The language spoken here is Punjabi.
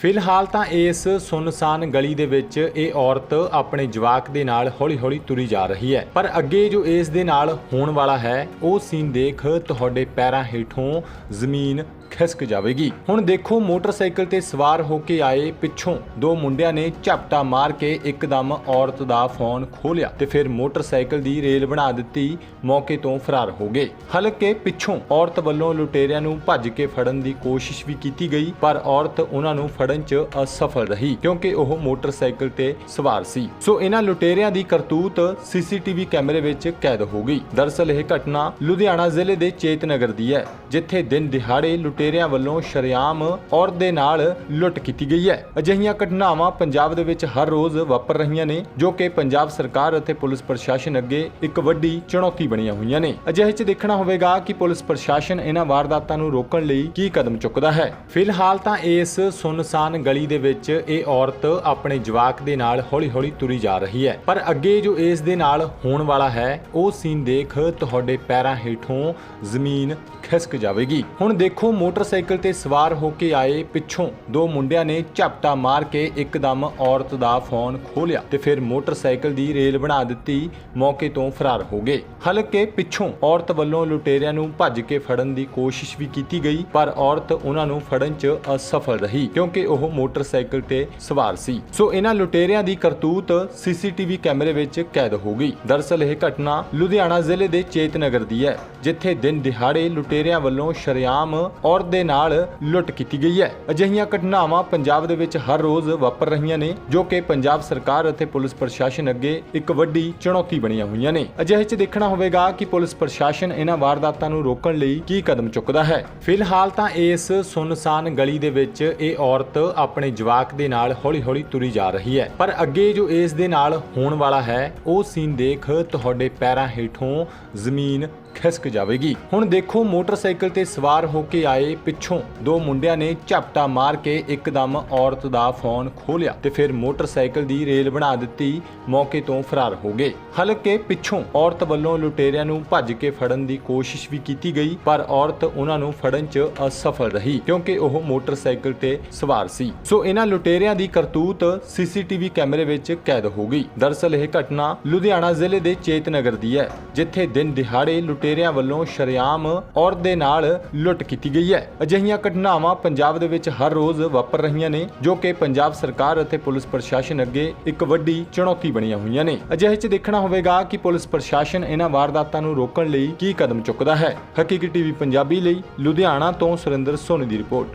ਫਿਲਹਾਲ ਤਾਂ ਇਸ ਸੁਨਸਾਨ ਗਲੀ ਦੇ ਵਿੱਚ ਇਹ ਔਰਤ ਆਪਣੇ ਜਵਾਕ ਦੇ ਨਾਲ ਹੌਲੀ-ਹੌਲੀ ਤੁਰੀ ਜਾ ਰਹੀ ਹੈ। ਪਰ ਅੱਗੇ ਜੋ ਇਸ ਦੇ ਨਾਲ ਹੋਣ ਵਾਲਾ ਹੈ, ਉਹ ਸੀਨ ਦੇਖ ਤੁਹਾਡੇ ਪੈਰਾਂ ਹੇਠੋਂ ਜ਼ਮੀਨ ਖਿਸਕ ਜਾਵੇਗੀ। ਹੁਣ ਦੇਖੋ ਮੋਟਰਸਾਈਕਲ ਤੇ ਸਵਾਰ ਹੋ ਕੇ ਆਏ ਪਿੱਛੋਂ। ਦੋ ਮੁੰਡਿਆਂ ਨੇ ਝਪਟਾ ਮਾਰ ਕੇ ਇੱਕਦਮ ਔਰਤ ਦਾ ਫੋਨ ਖੋਲਿਆ ਤੇ ਫਿਰ ਮੋਟਰਸਾਈਕਲ ਦੀ ਰੇਲ ਬਣਾ ਦਿੱਤੀ, ਮੌਕੇ ਤੋਂ ਫਰਾਰ ਹੋ ਗਏ। ਹਲਕੇ ਪਿੱਛੋਂ ਔਰਤ ਵੱਲੋਂ ਲੁਟੇਰਿਆਂ ਨੂੰ ਭੱਜ ਕੇ ਫੜਨ ਦੀ ਕੋਸ਼ਿਸ਼ ਵੀ ਕੀਤੀ ਗਈ, ਪਰ ਔਰਤ ਉਹਨਾਂ ਨੂੰ ਫੜਨ 'ਚ ਅਸਫਲ ਰਹੀ, ਕਿਉਂਕਿ ਉਹ ਮੋਟਰਸਾਈਕਲ ਤੇ ਸਵਾਰ ਸੀ। ਸੋ ਇਹਨਾਂ ਲੁਟੇਰਿਆਂ ਦੀ ਕਰਤੂਤ ਸੀਸੀਟੀਵੀ ਕੈਮਰੇ ਵਿੱਚ ਕੈਦ ਹੋ ਗਈ। ਦਰਅਸਲ ਇਹ ਘਟਨਾ ਲੁਧਿਆਣਾ ਜ਼ਿਲ੍ਹੇ ਦੇ ਚੇਤਨਗਰ ਦੀ ਹੈ, ਜਿੱਥੇ ਦਿਨ ਦਿਹਾੜੇ ਲੁਟੇਰਿਆਂ ਵੱਲੋਂ ਸ਼ਰੇਆਮ ਔਰਤ ਦੇ ਨਾਲ ਲੁੱਟ ਕੀਤੀ ਗਈ ਹੈ। ਅਜਿਹੀਆਂ ਘਟਨਾਵਾਂ ਪੰਜਾਬ ਦੇ ਵਿੱਚ ਹਰ ਰੋਜ਼ ਵਾਪਰ ਰਹੀਆਂ ਨੇ, ਜੋ ਕਿ ਪੰਜਾਬ ਸਰਕਾਰ ਅਤੇ ਪੁਲਿਸ ਪ੍ਰਸ਼ਾਸਨ ਅੱਗੇ ਇੱਕ ਵੱਡੀ ਚੁਣੌਤੀ ਬਣੀਆਂ ਹੋਈਆਂ ਨੇ। ਅਜਿਹੇ 'ਚ ਦੇਖਣਾ ਹੋਵੇਗਾ ਕਿ ਪੁਲਿਸ ਪ੍ਰਸ਼ਾਸਨ ਇਹਨਾਂ ਵਾਰਦਾਤਾਂ ਨੂੰ ਰੋਕਣ ਲਈ ਕੀ ਕਦਮ ਚੁੱਕਦਾ ਹੈ। ਫਿਲਹਾਲ ਤਾਂ ਇਸ ਸੁਨਸਾਨ ਗਲੀ ਦੇ ਵਿੱਚ ਇਹ ਔਰਤ ਆਪਣੇ ਜਵਾਕ ਦੇ ਨਾਲ ਹੌਲੀ-ਹੌਲੀ ਤੁਰੀ ਜਾ ਰਹੀ ਹੈ। ਪਰ ਅੱਗੇ ਜੋ ਇਸ ਦੇ ਨਾਲ ਹੋਣ ਵਾਲਾ ਹੈ, ਉਹ ਸੀਨ ਦੇਖ ਤੁਹਾਡੇ ਪੈਰਾਂ ਹੇਠੋਂ ਜ਼ਮੀਨ ਖਿਸਕ ਜਾਵੇਗੀ। ਹੁਣ ਦੇਖੋ ਮੋਟਰਸਾਈਕਲ ਤੇ ਸਵਾਰ ਹੋ ਕੇ ਆਏ ਪਿੱਛੋਂ ਦੋ ਮੁੰਡਿਆਂ ਨੇ ਝਪਟਾ ਮਾਰ ਕੇ ਇੱਕਦਮ ਔਰਤ ਦਾ ਫੋਨ ਖੋਲਿਆ ਤੇ ਫਿਰ ਮੋਟਰਸਾਈਕਲ ਦੀ ਰੇਲ ਬਣਾ ਦਿੱਤੀ, ਮੌਕੇ ਤੋਂ ਫਰਾਰ ਹੋ ਗਏ। ਹਲਕੇ ਪਿੱਛੋਂ ਔਰਤ ਵੱਲੋਂ ਲੁਟੇਰਿਆਂ ਨੂੰ ਭੱਜ ਕੇ ਫੜਨ ਦੀ ਕੋਸ਼ਿਸ਼ ਵੀ ਕੀਤੀ ਗਈ, ਪਰ ਔਰਤ ਉਹਨਾਂ ਨੂੰ ਫੜਨ 'ਚ ਅਸਫਲ ਰਹੀ ਕਿਉਂਕਿ ਉਹ ਮੋਟਰਸਾਈਕਲ ਤੇ ਸਵਾਰ ਸੀ। ਸੋ ਇਹਨਾਂ ਲੁਟੇਰਿਆਂ ਦੀ ਕਰਤੂਤ ਸੀਸੀਟੀਵੀ ਕੈਮਰੇ ਵਿੱਚ ਕੈਦ ਹੋ ਗਈ। ਦਰਅਸਲ ਇਹ ਘਟਨਾ ਲੁਧਿਆਣਾ ਜ਼ਿਲ੍ਹੇ ਦੇ ਚੇਤਨਗਰ ਦੀ ਹੈ, ਜਿੱਥੇ ਦਿਨ ਦਿਹਾੜੇ ਲੁਟੇਰਿਆਂ ਵੱਲੋਂ ਸ਼ਰੇਆਮ ਔਰਤ ਦੇ ਨਾਲ ਲੁੱਟ ਕੀਤੀ ਗਈ ਹੈ। ਅਜਿਹੀਆਂ ਘਟਨਾਵਾਂ ਪੰਜਾਬ ਦੇ ਵਿੱਚ ਹਰ ਰੋਜ਼ ਵਾਪਰ ਰਹੀਆਂ ਨੇ, ਜੋ ਕਿ ਪੰਜਾਬ ਸਰਕਾਰ ਅਤੇ ਪੁਲਿਸ ਪ੍ਰਸ਼ਾਸਨ ਅੱਗੇ ਇੱਕ ਵੱਡੀ ਚੁਣੌਤੀ ਬਣੀਆਂ ਹੋਈਆਂ ਨੇ। ਅਜਿਹੇ 'ਚ ਦੇਖਣਾ ਹੋਵੇਗਾ ਕਿ ਪੁਲਿਸ ਪ੍ਰਸ਼ਾਸਨ ਇਹਨਾਂ ਵਾਰਦਾਤਾਂ ਨੂੰ ਰੋਕਣ ਲਈ ਕੀ ਕਦਮ ਚੁੱਕਦਾ ਹੈ। ਫਿਲਹਾਲ ਤਾਂ ਇਸ ਸੁਨਸਾਨ ਗਲੀ ਦੇ ਵਿੱਚ ਇਹ ਔਰਤ ਆਪਣੇ ਜਵਾਕ ਦੇ ਨਾਲ ਹੌਲੀ-ਹੌਲੀ ਤੁਰੀ ਜਾ ਰਹੀ ਹੈ। ਪਰ ਅੱਗੇ ਜੋ ਇਸ ਦੇ ਨਾਲ ਹੋਣ ਵਾਲਾ ਹੈ, ਉਹ ਸੀਨ ਦੇਖ ਤੁਹਾਡੇ ਪੈਰਾਂ ਹੇਠੋਂ ਜ਼ਮੀਨ ਖਿਸਕ ਜਾਵੇਗੀ। ਹੁਣ ਦੇਖੋ ਮੋਟਰਸਾਈਕਲ ਤੇ ਸਵਾਰ ਹੋ ਕੇ ਆਏ ਪਿੱਛੋਂ। ਦੋ ਮੁੰਡਿਆਂ ਨੇ ਝਪਟਾ ਮਾਰ ਕੇ ਇੱਕਦਮ ਔਰਤ ਦਾ ਫੋਨ ਖੋਲਿਆ ਤੇ ਫਿਰ ਮੋਟਰਸਾਈਕਲ ਦੀ ਰੇਲ ਬਣਾ ਦਿੱਤੀ, ਮੌਕੇ ਤੋਂ ਫਰਾਰ ਹੋ ਗਏ। ਹਲਕੇ ਪਿੱਛੋਂ ਔਰਤ ਵੱਲੋਂ ਲੁਟੇਰਿਆਂ ਨੂੰ ਭੱਜ ਕੇ ਫੜਨ ਦੀ ਕੋਸ਼ਿਸ਼ ਵੀ ਕੀਤੀ ਗਈ, ਪਰ ਔਰਤ ਉਹਨਾਂ ਨੂੰ ਫੜਨ 'ਚ ਅਸਫਲ ਰਹੀ, ਕਿਉਂਕਿ ਉਹ ਮੋਟਰਸਾਈਕਲ ਤੇ ਸਵਾਰ ਸੀ। ਸੋ ਇਹਨਾਂ ਲੁਟੇਰਿਆਂ ਦੀ ਕਰਤੂਤ ਸੀਸੀਟੀਵੀ ਕੈਮਰੇ ਵਿੱਚ ਕੈਦ ਹੋ ਗਈ। ਦਰਅਸਲ ਇਹ ਘਟਨਾ ਲੁਧਿਆਣਾ ਜ਼ਿਲ੍ਹੇ ਦੇ ਚੇਤਨਗਰ ਦੀ ਹੈ, ਜਿੱਥੇ ਦਿਨ ਦਿਹਾੜੇ ਲੁਟੇਰਿਆਂ ਵੱਲੋਂ ਸ਼ਰੇਆਮ ਔਰਤ ਦੇ ਨਾਲ ਲੁੱਟ ਕੀਤੀ ਗਈ ਹੈ। ਅਜਿਹੀਆਂ ਘਟਨਾਵਾਂ ਪੰਜਾਬ ਦੇ ਵਿੱਚ ਹਰ ਰੋਜ਼ ਵਾਪਰ ਰਹੀਆਂ ਨੇ, ਜੋ ਕਿ ਪੰਜਾਬ ਸਰਕਾਰ ਅਤੇ ਪੁਲਿਸ ਪ੍ਰਸ਼ਾਸਨ ਅੱਗੇ ਇੱਕ ਵੱਡੀ ਚੁਣੌਤੀ ਬਣੀਆਂ ਹੋਈਆਂ ਨੇ। ਅਜਿਹੇ 'ਚ ਦੇਖਣਾ ਹੋਵੇਗਾ ਕਿ ਪੁਲਿਸ ਪ੍ਰਸ਼ਾਸਨ ਇਹਨਾਂ ਵਾਰਦਾਤਾਂ ਨੂੰ ਰੋਕਣ ਲਈ ਕੀ ਕਦਮ ਚੁੱਕਦਾ ਹੈ। ਹਕੀਕੀ ਟੀਵੀ ਪੰਜਾਬੀ ਲਈ ਲੁਧਿਆਣਾ ਤੋਂ ਸੁਰਿੰਦਰ ਸੋਨੀ ਦੀ ਰਿਪੋਰਟ।